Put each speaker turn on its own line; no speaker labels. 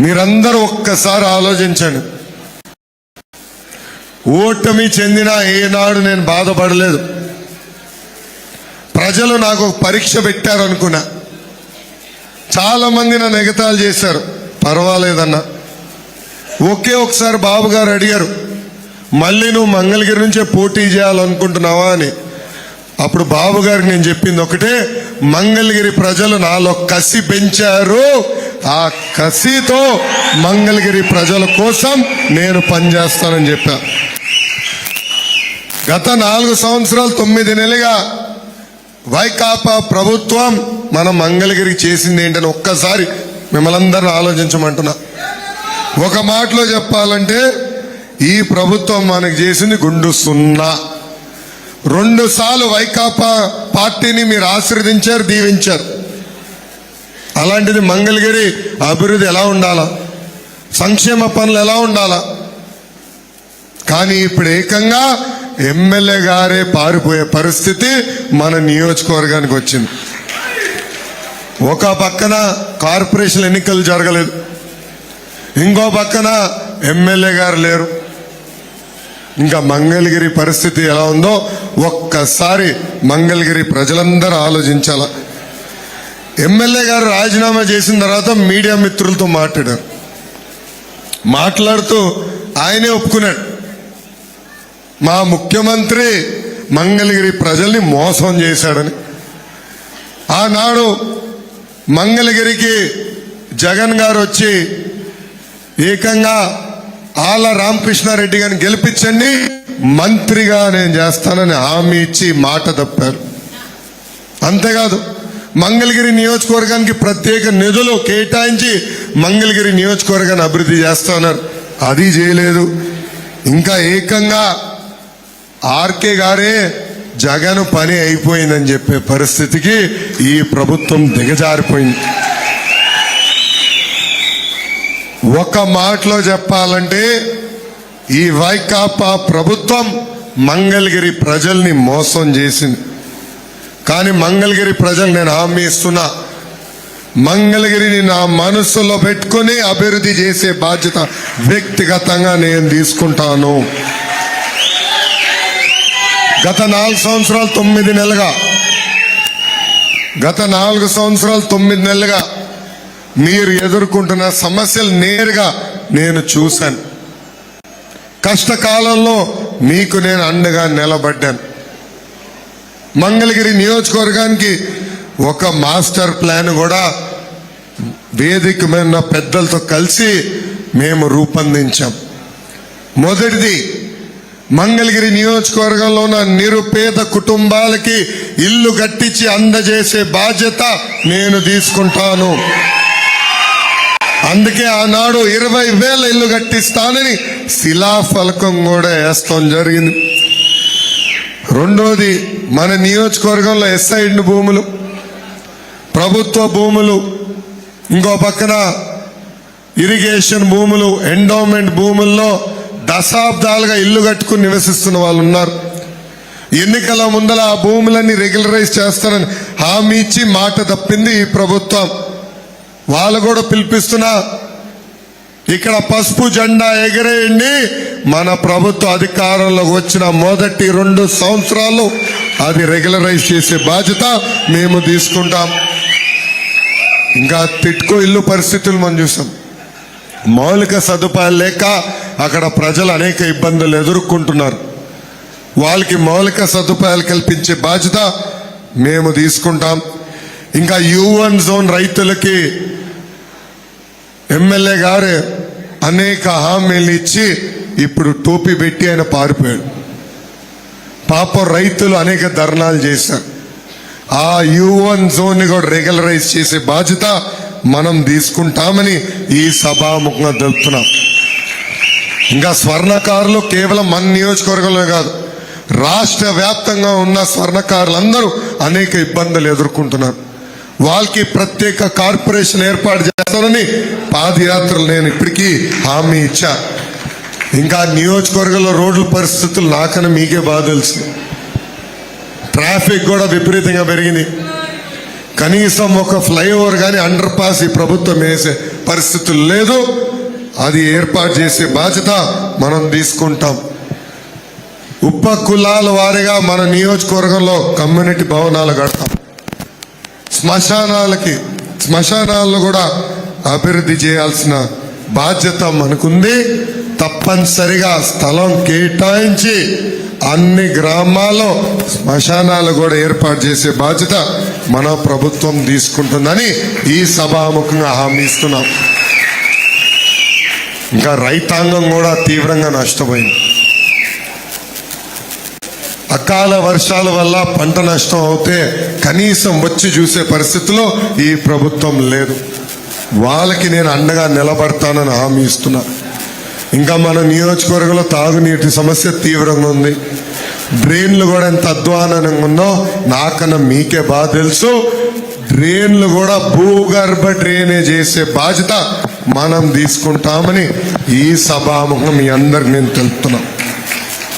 మీరందరూ ఒక్కసారి ఆలోచించండి. ఓటమి చెందిన ఏనాడు నేను బాధపడలేదు. ప్రజలు నాకు పరీక్ష పెట్టారనుకున్నా. చాలా మంది నన్ను ఎగతాలు చేశారు. పర్వాలేదన్నా. ఒకే ఒకసారి బాబు గారు అడిగారు మళ్ళీ నువ్వు మంగళగిరి నుంచే పోటీ చేయాలనుకుంటున్నావా? అని. అప్పుడు బాబు గారికి నేను చెప్పింది ఒకటే మంగళగిరి ప్రజలు నాలో కసి పెంచారు ఆ కసితో మంగళగిరి ప్రజల కోసం నేను పనిచేస్తానని చెప్పా. గత నాలుగు సంవత్సరాలు తొమ్మిది నెలలుగా వైకాపా ప్రభుత్వం మన మంగళగిరికి చేసింది ఏంటని ఒక్కసారి మిమ్మల్ని ఆలోచించమంటున్నా. ఒక మాటలో చెప్పాలంటే ఈ ప్రభుత్వం మనకు చేసింది గుండు సున్నా. రెండు సార్లు వైకాపా పార్టీని మీరు ఆశీర్వదించారు దీవించారు. అలాంటిది మంగళగిరి అభివృద్ధి ఎలా ఉండాలా? సంక్షేమ పనులు ఎలా ఉండాలా? కానీ ఇప్పుడు ఏకంగా ఎమ్మెల్యే గారే పారిపోయే పరిస్థితి మన నియోజకవర్గానికి వచ్చింది. ఒక పక్కన కార్పొరేషన్ ఎన్నికలు జరగలేదు. ఇంకో పక్కన ఎమ్మెల్యే గారు లేరు. ఇంకా మంగళగిరి పరిస్థితి ఎలా ఉందో ఒక్కసారి మంగళగిరి ప్రజలందరూ ఆలోచించాలా? ఎమ్మెల్యే గారు రాజీనామా చేసిన తర్వాత మీడియా మిత్రులతో మాట్లాడారు. మాట్లాడుతూ ఆయనే ఒప్పుకున్నాడు. మా ముఖ్యమంత్రి మంగళగిరి ప్రజల్ని మోసం చేశాడని. ఆనాడు మంగళగిరికి జగన్ గారు వచ్చి ఏకంగా ఆల రామకృష్ణారెడ్డి గారిని గెలిపించండి మంత్రిగా నేను చేస్తానని హామీ ఇచ్చి మాట తప్పారు. అంతేకాదు మంగళగిరి నియోజకవర్గానికి ప్రత్యేక నిధులు కేటాయించి మంగళగిరి నియోజకవర్గాన్ని అభివృద్ధి చేస్తున్నారు అది చేయలేదు. ఇంకా ఏకంగా ఆర్కే గారే జగన్ పని అయిపోయిందని చెప్పే పరిస్థితికి ఈ ప్రభుత్వం దిగజారిపోయింది. ఒక మాటలో చెప్పాలంటే ఈ వైకాపా ప్రభుత్వం మంగళగిరి ప్రజల్ని మోసం చేసింది. కానీ మంగళగిరి ప్రజలు నేను హామీ ఇస్తున్నా. మంగళగిరిని నా మనసులో పెట్టుకుని అభివృద్ధి చేసే బాధ్యత వ్యక్తిగతంగా నేను తీసుకుంటాను. గత నాలుగు సంవత్సరాలు తొమ్మిది నెలలుగా గత నాలుగు సంవత్సరాలు తొమ్మిది నెలలుగా మీరు ఎదుర్కొంటున్న సమస్యలు నేరుగా నేను చూశాను. కష్టకాలంలో మీకు నేను అండగా నిలబడ్డాను. మంగళగిరి నియోజకవర్గానికి ఒక మాస్టర్ ప్లాన్ కూడా వేదికమైన పెద్దలతో కలిసి మేము రూపొందించాం. మొదటిది మంగళగిరి నియోజకవర్గంలో ఉన్న నిరుపేద కుటుంబాలకి ఇల్లు కట్టించి అందజేసే బాధ్యత నేను తీసుకుంటాను. అందుకే ఆనాడు ఇరవై వేల ఇల్లు కట్టిస్తానని శిలాఫలకం కూడా వేస్తాం జరిగింది. రెండోది మన నియోజకవర్గంలో ఎస్ఐడ్ భూములు ప్రభుత్వ భూములు ఇంకో పక్కన ఇరిగేషన్ భూములు ఎండోమెంట్ భూముల్లో దశాబ్దాలుగా ఇల్లు కట్టుకుని నివసిస్తున్న వాళ్ళు ఉన్నారు. ఎన్నికల ముందల ఆ భూములన్నీ రెగ్యులరైజ్ చేస్తారని హామీ ఇచ్చి మాట తప్పింది ఈ ప్రభుత్వం. వాళ్ళు కూడా పిలిపిస్తున్నా ఇక్కడ పసుపు జెండా ఎగరేయండి మన ప్రభుత్వ అధికారంలోకి వచ్చిన మొదటి రెండు సంవత్సరాలు అది రెగ్యులరైజ్ చేసే బాధ్యత మేము తీసుకుంటాం. ఇంకా తిట్టుకో ఇల్లు పరిస్థితులు మనం చూసాం మౌలిక సదుపాయాలు లేక అక్కడ ప్రజలు అనేక ఇబ్బందులు ఎదుర్కొంటున్నారు. వాళ్ళకి మౌలిక సదుపాయాలు కల్పించే బాధ్యత మేము తీసుకుంటాం. ఇంకా యూవన్ జోన్ రైతులకి ఎమ్మెల్యే గారు అనేక హామీలు ఇచ్చి ఇప్పుడు టోపీ పెట్టి ఆయన పారిపోయాడు. పాపం రైతులు అనేక ధర్నాలు చేశారు. ఆ యూవన్ జోన్ని కూడా రెగ్యులరైజ్ చేసే బాధ్యత మనం తీసుకుంటామని ఈ సభాముఖంగా తెలుపుతున్నాం ఇంకా స్వర్ణకారులు కేవలం మన నియోజకవర్గంలో కాదు రాష్ట్ర వ్యాప్తంగా ఉన్న స్వర్ణకారులందరూ అనేక ఇబ్బందులు ఎదుర్కొంటున్నారు. వాళ్ళకి ప్రత్యేక కార్పొరేషన్ ఏర్పాటు చేస్తానని పాదయాత్రలు నేను ఇప్పటికీ హామీ ఇచ్చా ఇంకా నియోజకవర్గంలో రోడ్ల పరిస్థితులు నాకన్నా మీకే బాగా తెలుసు. ట్రాఫిక్ కూడా విపరీతంగా పెరిగింది. కనీసం ఒక ఫ్లైఓవర్ కానీ అండర్ పాస్ ఈ ప్రభుత్వం వేసే పరిస్థితులు లేదు. అది ఏర్పాటు చేసే బాధ్యత మనం తీసుకుంటాం. ఉప కులాల వారిగా మన నియోజకవర్గంలో కమ్యూనిటీ భవనాలు కడతాం. శ్మశానాలకి శ్మశానాలను కూడా అభివృద్ధి చేయాల్సిన బాధ్యత మనకుంది. తప్పనిసరిగా స్థలం కేటాయించి అన్ని గ్రామాల్లో శ్మశానాలు కూడా ఏర్పాటు చేసే బాధ్యత మన ప్రభుత్వం తీసుకుంటుందని ఈ సభాముఖంగా హామీ ఇస్తున్నాం. ఇంకా రైతాంగం కూడా తీవ్రంగా నష్టపోయింది. అకాల వర్షాల వల్ల పంట నష్టం అవుతే కనీసం వచ్చి చూసే పరిస్థితిలో ఈ ప్రభుత్వం లేదు. వాళ్ళకి నేను అండగా నిలబడతానని హామీ ఇస్తున్నా. ఇంకా మన నియోజకవర్గంలో తాగునీటి సమస్య తీవ్రంగా ఉంది. డ్రైన్లు కూడా ఎంత అధ్వానంగా ఉందో నాకన్నా మీకే బాగా తెలుసు. డ్రైన్లు కూడా భూగర్భ డ్రైనేజ్ చేసే బాధ్యత మనం తీసుకుంటామని ఈ సభాముఖం మీ అందరికి నేను తెలుపుతున్నాను.